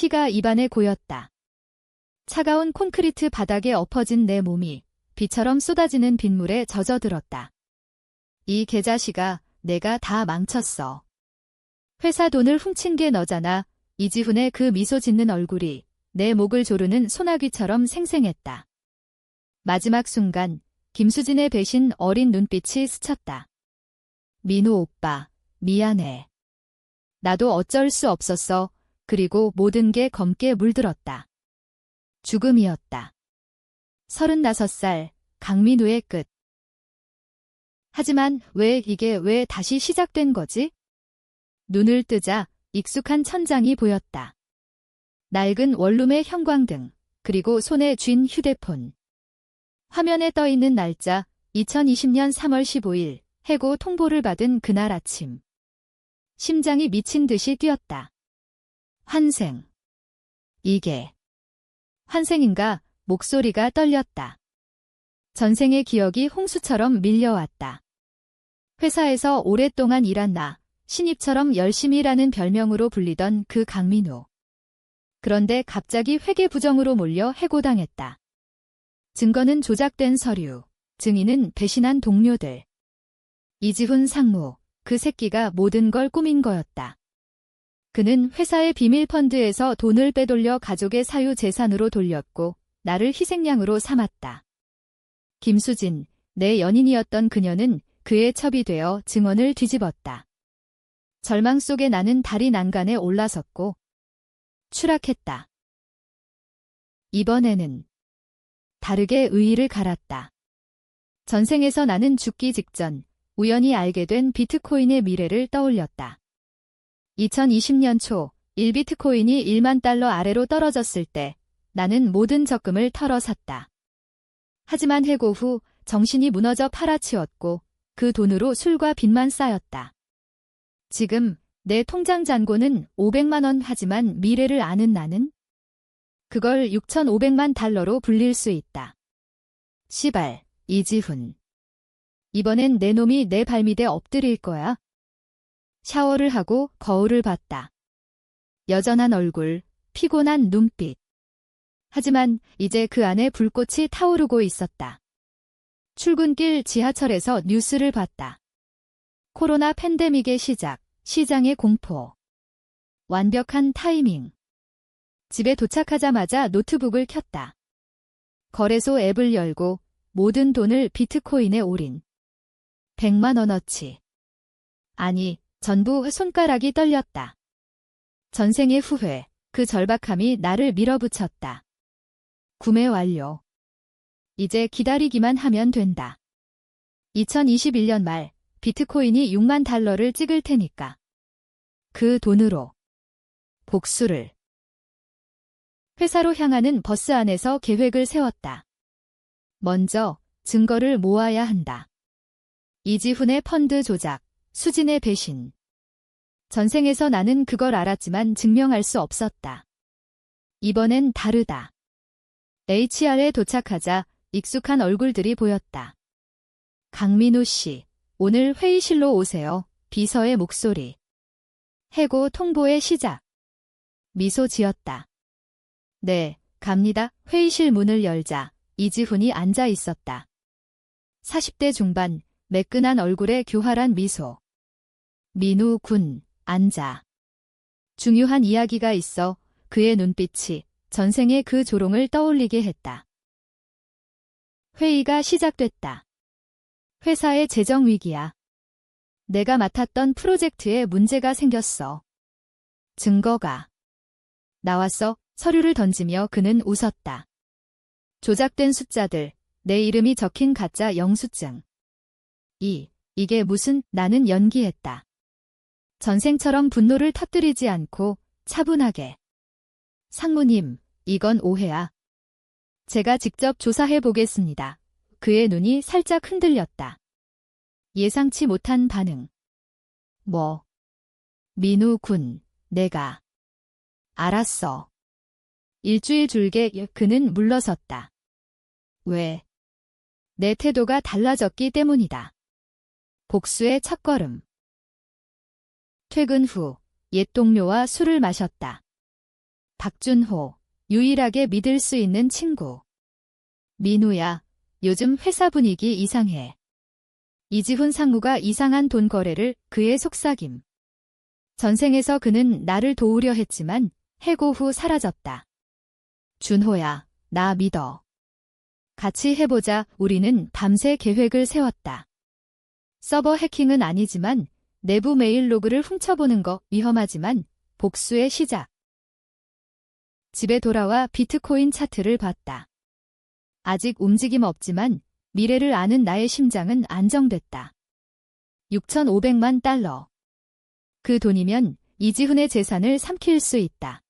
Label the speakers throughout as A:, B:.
A: 희가 입안에 고였다. 차가운 콘크리트 바닥에 엎어진 내 몸이 비처럼 쏟아지는 빗물에 젖어들었다. 이 계자식아, 내가 다 망쳤어. 회사 돈을 훔친 게 너잖아. 이지훈의 그 미소 짓는 얼굴이 내 목을 조르는 소나귀처럼 생생했다. 마지막 순간 김수진의 배신 어린 눈빛이 스쳤다. 민호 오빠, 미안해. 나도 어쩔 수 없었어. 그리고 모든 게 검게 물들었다. 죽음이었다. 서른다섯 살 강민우의 끝. 하지만 왜 이게 왜 다시 시작된 거지? 눈을 뜨자 익숙한 천장이 보였다. 낡은 원룸의 형광등, 그리고 손에 쥔 휴대폰. 화면에 떠 있는 날짜 2020년 3월 15일 해고 통보를 받은 그날 아침. 심장이 미친 듯이 뛰었다. 환생. 이게 환생인가 목소리가 떨렸다. 전생의 기억이 홍수처럼 밀려왔다. 회사에서 오랫동안 일한 나, 신입처럼 열심히 일하는 별명으로 불리던 그 강민우. 그런데 갑자기 회계 부정으로 몰려 해고당했다. 증거는 조작된 서류, 증인은 배신한 동료들. 이지훈 상무, 그 새끼가 모든 걸 꾸민 거였다. 그는 회사의 비밀 펀드에서 돈을 빼돌려 가족의 사유 재산으로 돌렸고 나를 희생양으로 삼았다. 김수진, 내 연인이었던 그녀는 그의 첩이 되어 증언을 뒤집었다. 절망 속에 나는 다리 난간에 올라섰고 추락했다. 이번에는 다르게 의의를 갈았다. 전생에서 나는 죽기 직전 우연히 알게 된 비트코인의 미래를 떠올렸다. 2020년 초 1비트코인이 1만 달러 아래로 떨어졌을 때 나는 모든 적금을 털어 샀다. 하지만 해고 후 정신이 무너져 팔아치웠고 그 돈으로 술과 빚만 쌓였다. 지금 내 통장 잔고는 500만 원 하지만 미래를 아는 나는 그걸 6,500만 달러로 불릴 수 있다. 시발, 이지훈. 이번엔 내 놈이 내 발밑에 엎드릴 거야. 샤워를 하고 거울을 봤다. 여전한 얼굴, 피곤한 눈빛. 하지만 이제 그 안에 불꽃이 타오르고 있었다. 출근길 지하철에서 뉴스를 봤다. 코로나 팬데믹의 시작, 시장의 공포. 완벽한 타이밍. 집에 도착하자마자 노트북을 켰다. 거래소 앱을 열고 모든 돈을 비트코인에 올인. 100만 원어치. 아니, 전부 손가락이 떨렸다. 전생의 후회, 그 절박함이 나를 밀어붙였다. 구매 완료. 이제 기다리기만 하면 된다. 2021년 말 비트코인이 6만 달러를 찍을 테니까. 그 돈으로 복수를 회사로 향하는 버스 안에서 계획을 세웠다. 먼저 증거를 모아야 한다. 이지훈의 펀드 조작, 수진의 배신. 전생에서 나는 그걸 알았지만 증명할 수 없었다. 이번엔 다르다. HR에 도착하자 익숙한 얼굴들이 보였다. 강민우 씨, 오늘 회의실로 오세요. 비서의 목소리. 해고 통보의 시작. 미소 지었다. 네, 갑니다. 회의실 문을 열자 이지훈이 앉아 있었다. 40대 중반, 매끈한 얼굴에 교활한 미소. 민우 군, 앉아. 중요한 이야기가 있어 그의 눈빛이 전생의 그 조롱을 떠올리게 했다. 회의가 시작됐다. 회사의 재정 위기야. 내가 맡았던 프로젝트에 문제가 생겼어. 증거가. 나왔어 서류를 던지며 그는 웃었다. 조작된 숫자들, 내 이름이 적힌 가짜 영수증. 이, 이게 무슨 나는 연기했다. 전생처럼 분노를 터뜨리지 않고 차분하게. 상무님, 이건 오해야. 제가 직접 조사해 보겠습니다. 그의 눈이 살짝 흔들렸다. 예상치 못한 반응. 뭐? 민우 군, 내가. 알았어. 일주일 줄게 그는 물러섰다. 왜? 내 태도가 달라졌기 때문이다. 복수의 첫걸음. 퇴근 후 옛 동료와 술을 마셨다. 박준호, 유일하게 믿을 수 있는 친구. 민우야, 요즘 회사 분위기 이상해. 이지훈 상무가 이상한 돈 거래를 그의 속삭임. 전생에서 그는 나를 도우려 했지만 해고 후 사라졌다. 준호야, 나 믿어. 같이 해보자 우리는 밤새 계획을 세웠다. 서버 해킹은 아니지만 내부 메일 로그를 훔쳐보는 거 위험하지만 복수의 시작. 집에 돌아와 비트코인 차트를 봤다. 아직 움직임 없지만 미래를 아는 나의 심장은 안정됐다. 6,500만 달러. 그 돈이면 이지훈의 재산을 삼킬 수 있다.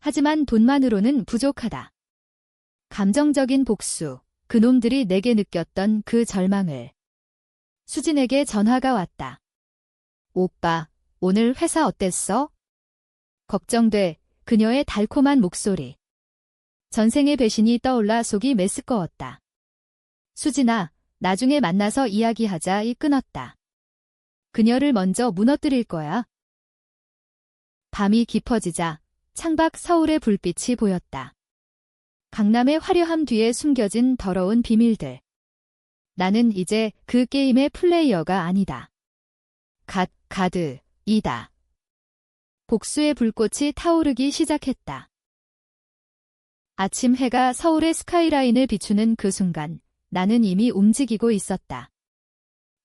A: 하지만 돈만으로는 부족하다. 감정적인 복수, 그놈들이 내게 느꼈던 그 절망을. 수진에게 전화가 왔다. 오빠, 오늘 회사 어땠어? 걱정돼, 그녀의 달콤한 목소리. 전생의 배신이 떠올라 속이 메스꺼웠다. 수진아, 나중에 만나서 이야기하자 이 끊었다. 그녀를 먼저 무너뜨릴 거야. 밤이 깊어지자 창밖 서울의 불빛이 보였다. 강남의 화려함 뒤에 숨겨진 더러운 비밀들. 나는 이제 그 게임의 플레이어가 아니다. 갓, 가드, 이다. 복수의 불꽃이 타오르기 시작했다. 아침 해가 서울의 스카이라인을 비추는 그 순간 나는 이미 움직이고 있었다.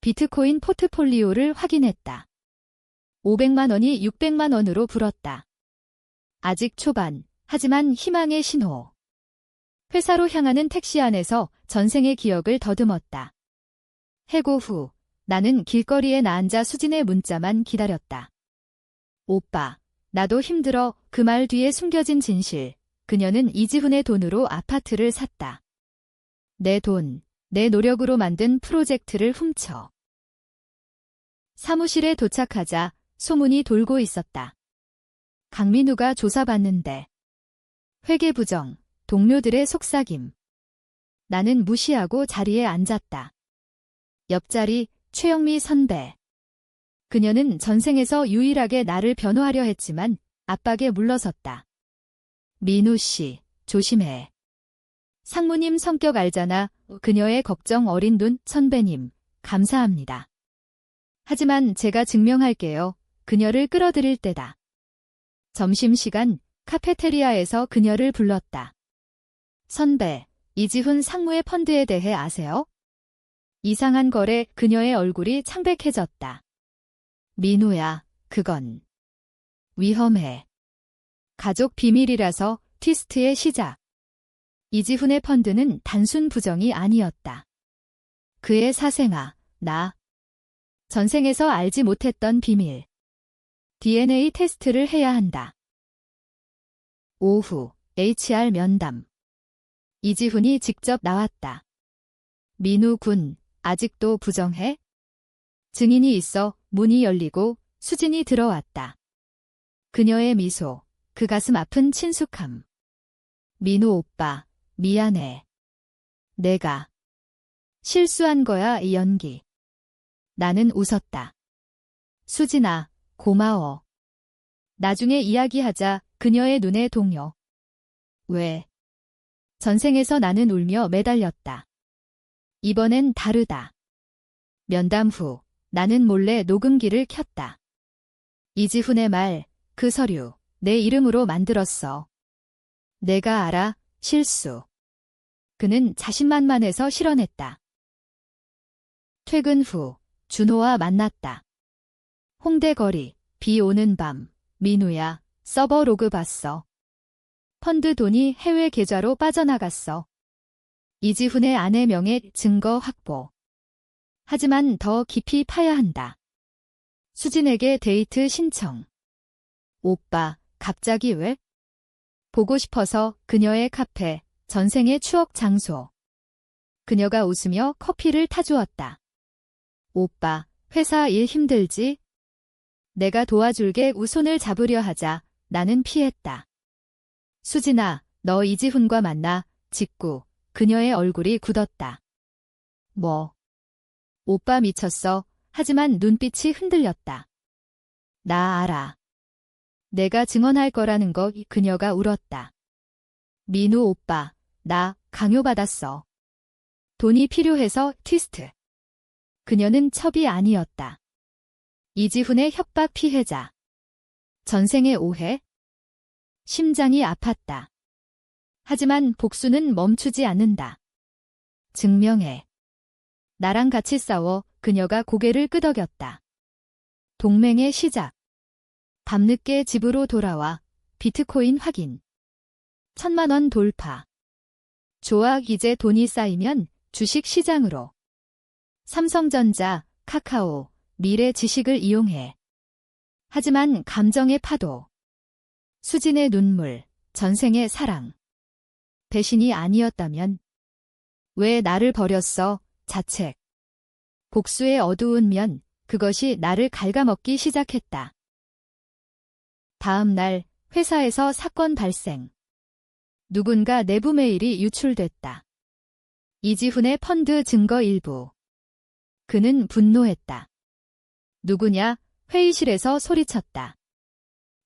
A: 비트코인 포트폴리오를 확인했다. 500만 원이 600만 원으로 불었다. 아직 초반, 하지만 희망의 신호. 회사로 향하는 택시 안에서 전생의 기억을 더듬었다. 해고 후, 나는 길거리에 나앉아 수진의 문자만 기다렸다. 오빠, 나도 힘들어 그 말 뒤에 숨겨진 진실. 그녀는 이지훈의 돈으로 아파트를 샀다. 내 돈, 내 노력으로 만든 프로젝트를 훔쳐. 사무실에 도착하자 소문이 돌고 있었다. 강민우가 조사받는데. 회계 부정, 동료들의 속삭임. 나는 무시하고 자리에 앉았다. 옆자리 최영미 선배. 그녀는 전생에서 유일하게 나를 변호하려 했지만 압박에 물러섰다. 민우 씨, 조심해. 상무님 성격 알잖아. 그녀의 걱정 어린 눈 선배님, 감사합니다. 하지만 제가 증명할게요. 그녀를 끌어들일 때다. 점심시간 카페테리아에서 그녀를 불렀다. 선배, 이지훈 상무의 펀드에 대해 아세요? 이상한 거래 그녀의 얼굴이 창백해졌다. 민우야, 그건 위험해. 가족 비밀이라서 티스트의 시작. 이지훈의 펀드는 단순 부정이 아니었다. 그의 사생아, 나. 전생에서 알지 못했던 비밀. DNA 테스트를 해야 한다. 오후, HR 면담. 이지훈이 직접 나왔다. 민우 군, 아직도 부정해? 증인이 있어 문이 열리고 수진이 들어왔다. 그녀의 미소, 그 가슴 아픈 친숙함. 민우 오빠, 미안해. 내가 실수한 거야, 이 연기. 나는 웃었다. 수진아, 고마워. 나중에 이야기하자, 그녀의 눈에 동요. 왜? 전생에서 나는 울며 매달렸다. 이번엔 다르다. 면담 후, 나는 몰래 녹음기를 켰다. 이지훈의 말, 그 서류, 내 이름으로 만들었어. 내가 알아, 실수. 그는 자신만만해서 실언했다. 퇴근 후, 준호와 만났다. 홍대 거리, 비 오는 밤, 민우야, 서버 로그 봤어. 펀드 돈이 해외 계좌로 빠져나갔어. 이지훈의 아내 명의 증거 확보. 하지만 더 깊이 파야 한다. 수진에게 데이트 신청. 오빠, 갑자기 왜? 보고 싶어서 그녀의 카페, 전생의 추억 장소. 그녀가 웃으며 커피를 타주었다. 오빠, 회사 일 힘들지? 내가 도와줄게 우손을 잡으려 하자 나는 피했다. 수진아, 너 이지훈과 만나. 직구. 그녀의 얼굴이 굳었다. 뭐? 오빠 미쳤어. 하지만 눈빛이 흔들렸다. 나 알아. 내가 증언할 거라는 거 그녀가 울었다. 민우 오빠, 나 강요받았어. 돈이 필요해서 티스트. 그녀는 첩이 아니었다. 이지훈의 협박 피해자. 전생의 오해? 심장이 아팠다. 하지만 복수는 멈추지 않는다. 증명해. 나랑 같이 싸워 그녀가 고개를 끄덕였다. 동맹의 시작. 밤늦게 집으로 돌아와 비트코인 확인. 천만 원 돌파. 좋아 이제 돈이 쌓이면 주식 시장으로. 삼성전자, 카카오, 미래 지식을 이용해. 하지만 감정의 파도. 수진의 눈물, 전생의 사랑. 배신이 아니었다면 왜 나를 버렸어? 자책. 복수의 어두운 면, 그것이 나를 갉아먹기 시작했다. 다음 날 회사에서 사건 발생. 누군가 내부 메일이 유출됐다. 이지훈의 펀드 증거 일부. 그는 분노했다. 누구냐? 회의실에서 소리쳤다.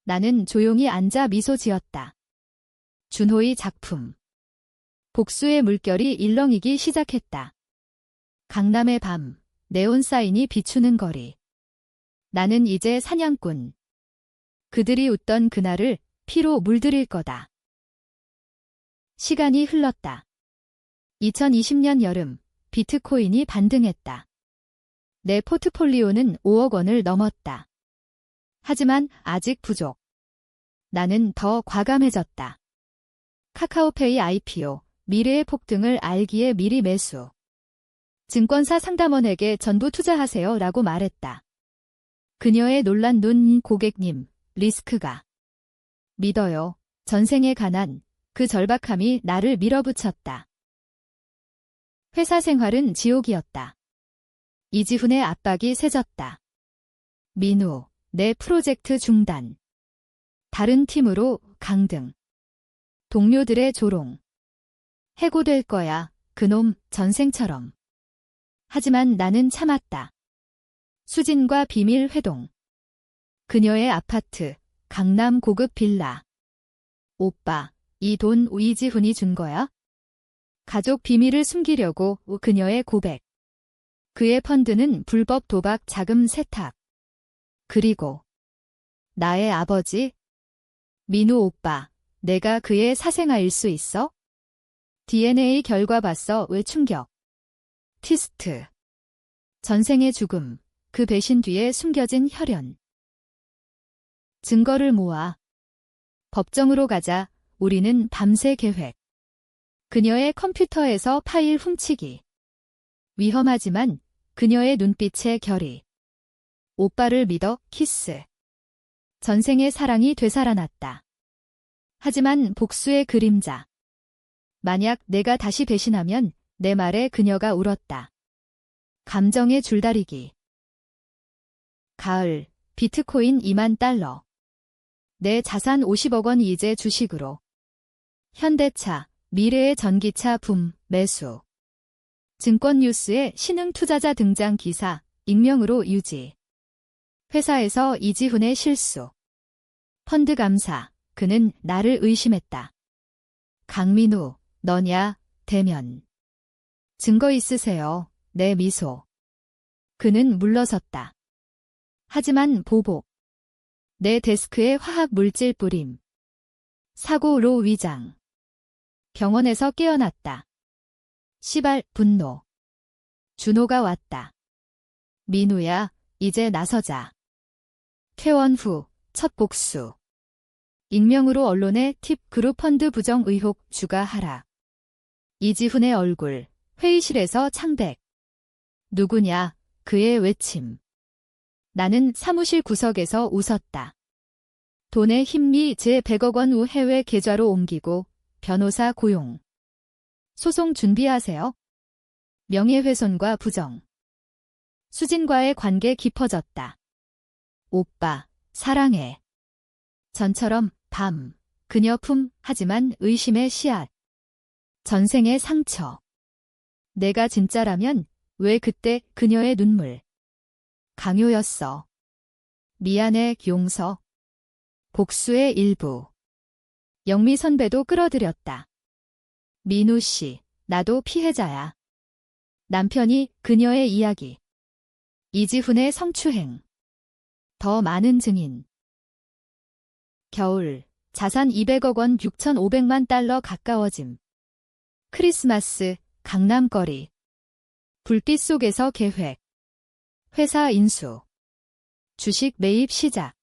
A: 나는 조용히 앉아 미소 지었다. 준호의 작품. 복수의 물결이 일렁이기 시작했다. 강남의 밤, 네온 사인이 비추는 거리. 나는 이제 사냥꾼. 그들이 웃던 그날을 피로 물들일 거다. 시간이 흘렀다. 2020년 여름, 비트코인이 반등했다. 내 포트폴리오는 5억 원을 넘었다. 하지만 아직 부족. 나는 더 과감해졌다. 카카오페이 IPO, 미래의 폭등을 알기에 미리 매수. 증권사 상담원에게 전부 투자하세요 라고 말했다. 그녀의 놀란 눈 고객님, 리스크가. 믿어요. 전생의 가난, 그 절박함이 나를 밀어붙였다. 회사 생활은 지옥이었다. 이지훈의 압박이 세졌다. 민우, 내 프로젝트 중단. 다른 팀으로 강등. 동료들의 조롱. 해고될 거야, 그놈, 전생처럼. 하지만 나는 참았다. 수진과 비밀 회동. 그녀의 아파트, 강남 고급 빌라. 오빠, 이 돈 이지훈이 준 거야? 가족 비밀을 숨기려고 그녀의 고백. 그의 펀드는 불법 도박 자금 세탁. 그리고 나의 아버지 민우 오빠, 내가 그의 사생아일 수 있어? DNA 결과 봤어 왜 충격. 티스트. 전생의 죽음, 그 배신 뒤에 숨겨진 혈연. 증거를 모아. 법정으로 가자, 우리는 밤새 계획. 그녀의 컴퓨터에서 파일 훔치기. 위험하지만 그녀의 눈빛의 결의. 오빠를 믿어 키스. 전생의 사랑이 되살아났다. 하지만 복수의 그림자. 만약 내가 다시 배신하면 내 말에 그녀가 울었다. 감정의 줄다리기. 가을, 비트코인 2만 달러. 내 자산 50억 원 이제 주식으로. 현대차, 미래의 전기차 붐, 매수. 증권 뉴스에 신흥 투자자 등장 기사, 익명으로 유지. 회사에서 이지훈의 실수. 펀드 감사, 그는 나를 의심했다. 강민우, 너냐, 대면. 증거 있으세요, 내 미소. 그는 물러섰다. 하지만 보복. 내 데스크에 화학 물질 뿌림. 사고로 위장. 병원에서 깨어났다. 시발, 분노. 준호가 왔다. 민우야, 이제 나서자. 퇴원 후, 첫 복수. 익명으로 언론에 팁 그룹 펀드 부정 의혹 주가 하락. 이지훈의 얼굴, 회의실에서 창백. 누구냐, 그의 외침. 나는 사무실 구석에서 웃었다. 돈의 힘미 제 100억 원후 해외 계좌로 옮기고 변호사 고용. 소송 준비하세요. 명예훼손과 부정. 수진과의 관계 깊어졌다. 오빠, 사랑해. 전처럼 밤, 그녀 품, 하지만 의심의 씨앗. 전생의 상처. 내가 진짜라면 왜 그때 그녀의 눈물. 강요였어. 미안해, 용서. 복수의 일부. 영미 선배도 끌어들였다. 민우 씨, 나도 피해자야. 남편이 그녀의 이야기. 이지훈의 성추행. 더 많은 증인. 겨울, 자산 200억 원 6,500만 달러 가까워짐. 크리스마스, 강남거리. 불빛 속에서 계획. 회사 인수. 주식 매입 시작.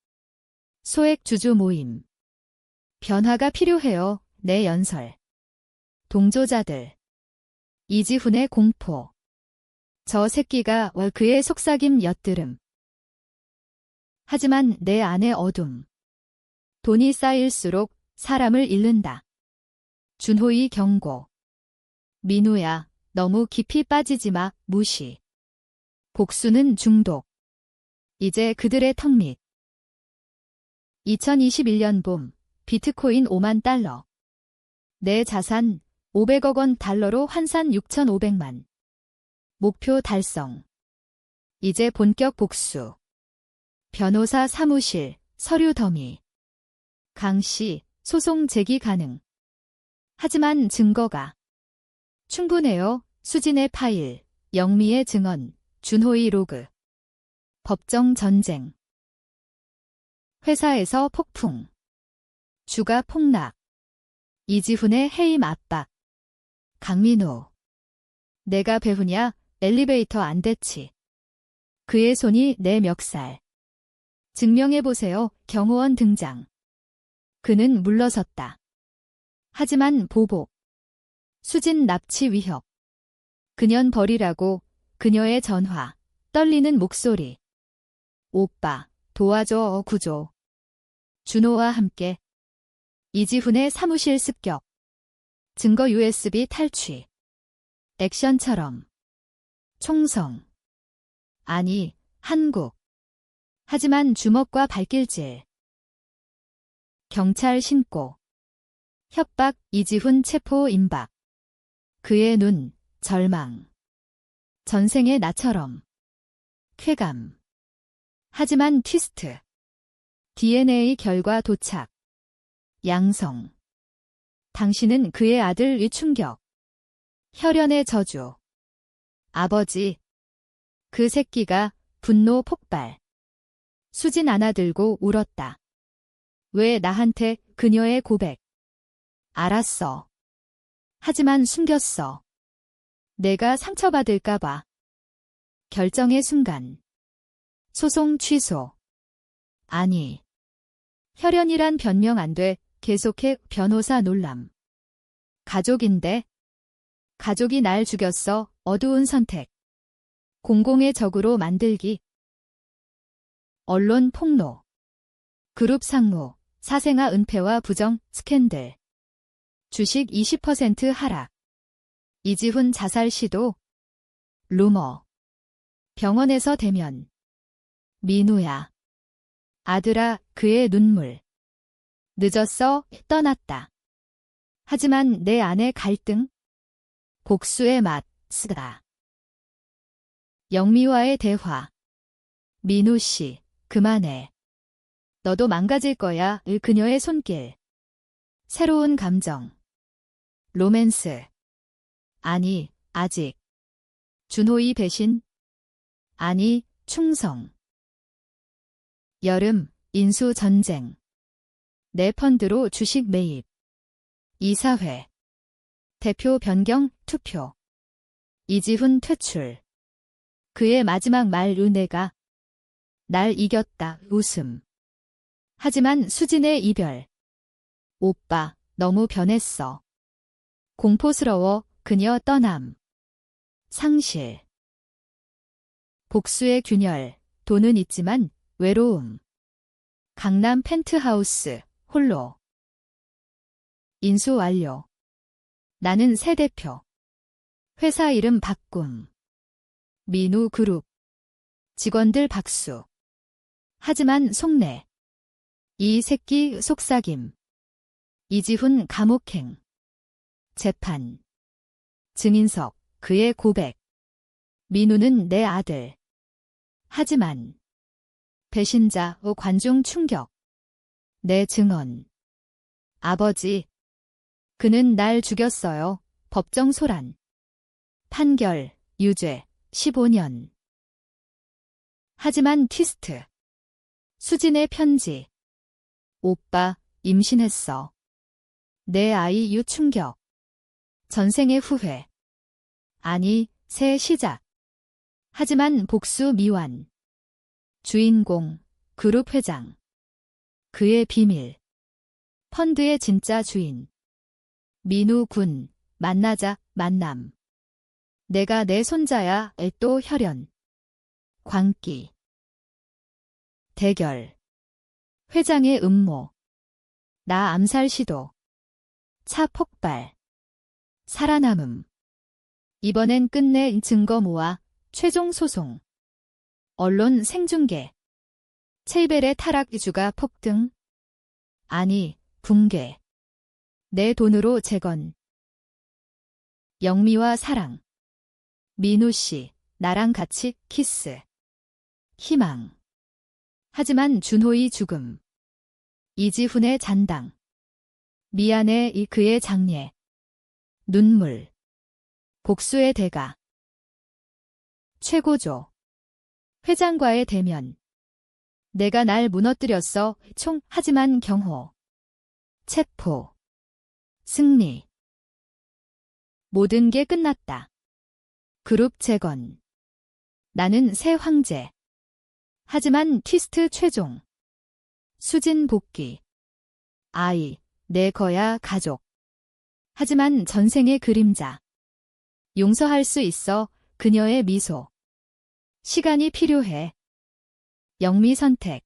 A: 소액 주주 모임. 변화가 필요해요. 내 연설. 동조자들. 이지훈의 공포. 저 새끼가 월 그의 속삭임 엿들음. 하지만 내 안의 어둠. 돈이 쌓일수록 사람을 잃는다. 준호의 경고. 민우야, 너무 깊이 빠지지 마, 무시. 복수는 중독. 이제 그들의 턱 밑. 2021년 봄, 비트코인 5만 달러. 내 자산 500억 원 달러로 환산 6,500만. 목표 달성. 이제 본격 복수. 변호사 사무실, 서류 더미. 강 씨, 소송 제기 가능. 하지만 증거가 충분해요. 수진의 파일, 영미의 증언, 준호의 로그. 법정 전쟁. 회사에서 폭풍. 주가 폭락. 이지훈의 해임 압박. 강민호. 내가 배우냐? 엘리베이터 안 됐지. 그의 손이 내 멱살. 증명해보세요. 경호원 등장. 그는 물러섰다. 하지만 보복. 수진 납치 위협. 그년 버리라고 그녀의 전화. 떨리는 목소리. 오빠, 도와줘 구조. 준호와 함께. 이지훈의 사무실 습격. 증거 USB 탈취. 액션처럼. 총성. 아니, 한국. 하지만 주먹과 발길질. 경찰 신고. 협박 이지훈 체포 임박. 그의 눈, 절망. 전생의 나처럼. 쾌감. 하지만 트위스트. DNA 결과 도착. 양성. 당신은 그의 아들 위 충격. 혈연의 저주. 아버지. 그 새끼가 분노 폭발. 수진 안아들고 울었다. 왜 나한테 그녀의 고백. 알았어. 하지만 숨겼어. 내가 상처받을까봐. 결정의 순간. 소송 취소. 아니. 혈연이란 변명 안 돼. 계속해 변호사 놀람. 가족인데. 가족이 날 죽였어. 어두운 선택. 공공의 적으로 만들기. 언론 폭로. 그룹 상무. 사생아 은폐와 부정 스캔들. 주식 20% 하락. 이지훈 자살 시도. 루머. 병원에서 대면. 민우야. 아들아, 그의 눈물. 늦었어, 떠났다. 하지만 내 안의 갈등? 복수의 맛, 쓰다. 영미와의 대화. 민우 씨, 그만해. 너도 망가질 거야, 을 그녀의 손길. 새로운 감정. 로맨스. 아니, 아직. 준호의 배신. 아니, 충성. 여름, 인수 전쟁. 내 펀드로 주식 매입. 이사회. 대표 변경, 투표. 이지훈 퇴출. 그의 마지막 말 은혜가 날 이겼다, 웃음. 하지만 수진의 이별. 오빠, 너무 변했어. 공포스러워, 그녀 떠남. 상실. 복수의 균열, 돈은 있지만 외로움. 강남 펜트하우스, 홀로. 인수 완료. 나는 새 대표. 회사 이름 바꿈. 민우 그룹. 직원들 박수. 하지만 속내. 이 새끼 속삭임. 이지훈 감옥행. 재판. 증인석, 그의 고백. 민우는 내 아들. 하지만 배신자, 관중 충격. 내 증언. 아버지. 그는 날 죽였어요. 법정 소란. 판결, 유죄, 15년. 하지만 티스트. 수진의 편지. 오빠, 임신했어. 내 아이 유 충격. 전생의 후회. 아니, 새 시작. 하지만 복수 미완. 주인공, 그룹 회장. 그의 비밀. 펀드의 진짜 주인. 민우 군, 만나자, 만남. 내가 내 손자야, 애또 혈연. 광기. 대결. 회장의 음모. 나 암살 시도. 차 폭발. 살아남음. 이번엔 끝내 증거 모아 최종 소송. 언론 생중계. 체이벨의 타락 이주가 폭등. 아니, 붕괴. 내 돈으로 재건. 영미와 사랑. 민우 씨, 나랑 같이 키스. 희망. 하지만 준호의 죽음. 이지훈의 잔당. 미안해 이 그의 장례. 눈물. 복수의 대가. 최고조. 회장과의 대면. 내가 날 무너뜨렸어. 총, 하지만 경호. 체포. 승리. 모든 게 끝났다. 그룹 재건. 나는 새 황제. 하지만 티스트 최종. 수진 복귀. 아이, 내 거야 가족. 하지만 전생의 그림자. 용서할 수 있어 그녀의 미소. 시간이 필요해. 영미 선택.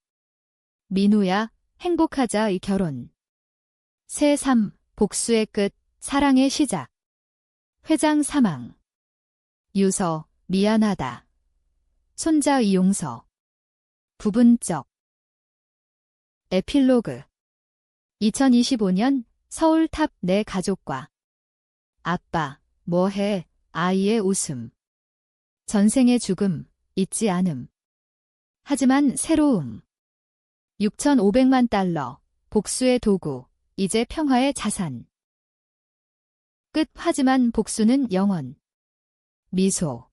A: 민우야, 행복하자 이 결혼. 새 삶, 복수의 끝, 사랑의 시작. 회장 사망. 유서, 미안하다. 손자 이용서. 부분적. 에필로그. 2025년 서울 탑 내 가족과 아빠, 뭐해, 아이의 웃음. 전생의 죽음, 잊지 않음. 하지만 새로움. 6,500만 달러, 복수의 도구, 이제 평화의 자산. 끝 하지만 복수는 영원. 미소.